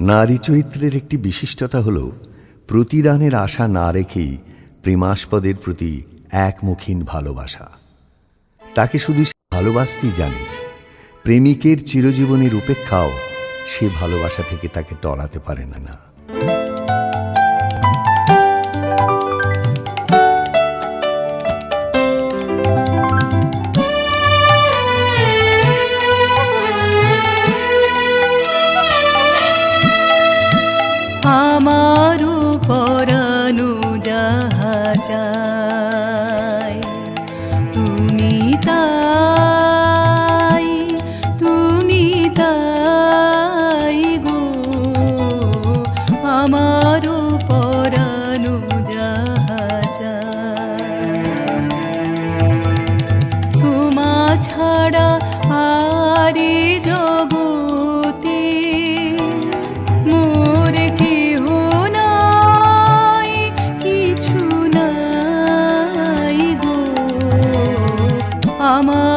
নারী চরিত্রের একটি বিশিষ্টতা হল, প্রতিদানের আশা না রেখেই প্রেমাস্পদের প্রতি একমুখীন ভালোবাসা। তাকে শুধু সে ভালোবাসতেই জানে, প্রেমিকের চিরজীবনের উপেক্ষাও সে ভালোবাসা থেকে তাকে টলাতে পারে না না। 家。ama